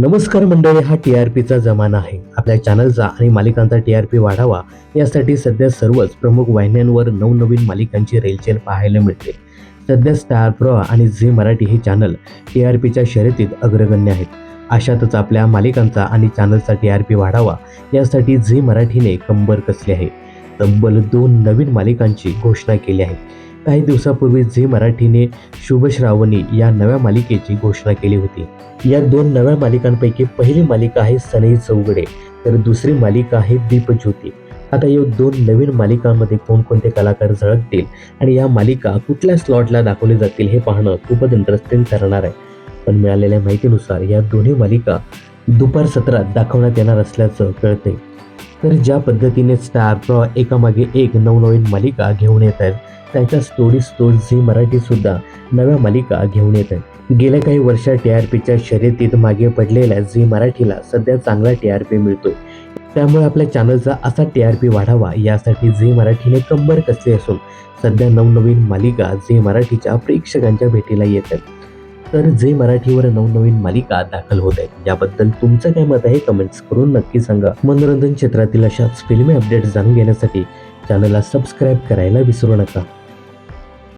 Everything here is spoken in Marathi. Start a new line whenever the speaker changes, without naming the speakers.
नमस्कार मंडळी हा टी आर पीचा जमाना आहे. आपल्या चॅनलचा आणि मालिकांचा टी आर पी वाढावा यासाठी सध्या सर्वच प्रमुख वाहिन्यांवर नवनवीन मालिकांची रेलचेल पाहायला मिळते. सध्या स्टार प्रो आणि झी मराठी हे चॅनल टी आर पीच्या शर्यतीत अग्रगण्य आहेत. अशातच आपल्या मालिकांचा आणि चॅनलचा टी आर पी वाढावा यासाठी झी मराठीने कंबर कसली आहे. तब्बल दोन नवीन मालिकांची घोषणा केली आहे. काही दिवसापूर्वी झी मराठीने शुभश्रावणी या नव्या मालिकेची घोषणा केली होती. या दोन नव्या मालिकांपैकी पहिली मालिका आहे सनई चौगडे तर दुसरी मालिका आहे दीपज्योती आता या दोन नवीन मालिकांमध्ये कोणकोणते कलाकार झळकतील आणि या मालिका कुठल्या स्लॉटला दाखवले जातील हे पाहणं खूपच इंटरेस्टिंग ठरणार आहे. पण मिळालेल्या माहितीनुसार या दोन्ही मालिका दुपार सत्रात दाखवण्यात येणार असल्याचं कळते तर ज्या पद्धतीने स्टार प्रॉ एकामागे एक नवनवीन मालिका घेऊन येत आहेत त्यांच्या स्टोरी स्टोर झी मराठीसुद्धा नव्या मालिका घेऊन येत आहेत. गेल्या काही वर्षात टी आर पीच्या शर्यतीत मागे पडलेल्या झी मराठीला सध्या चांगला टी आर पी मिळतो त्यामुळे आपल्या चॅनलचा असा टी आर पी वाढावा यासाठी झी मराठीने कंबर कसली असून सध्या नवनवीन मालिका झी मराठीच्या प्रेक्षकांच्या भेटीला येत आहेत. तर जे मराठीवर नवनवीन मालिका दाखल होत आहेत याबद्दल तुमचं काय मत आहे कमेंट्स करून नक्की सांगा. मनोरंजन क्षेत्रातील अशाच फिल्मी अपडेट्स जाणून घेण्यासाठी चॅनलला सबस्क्राईब करायला विसरू नका.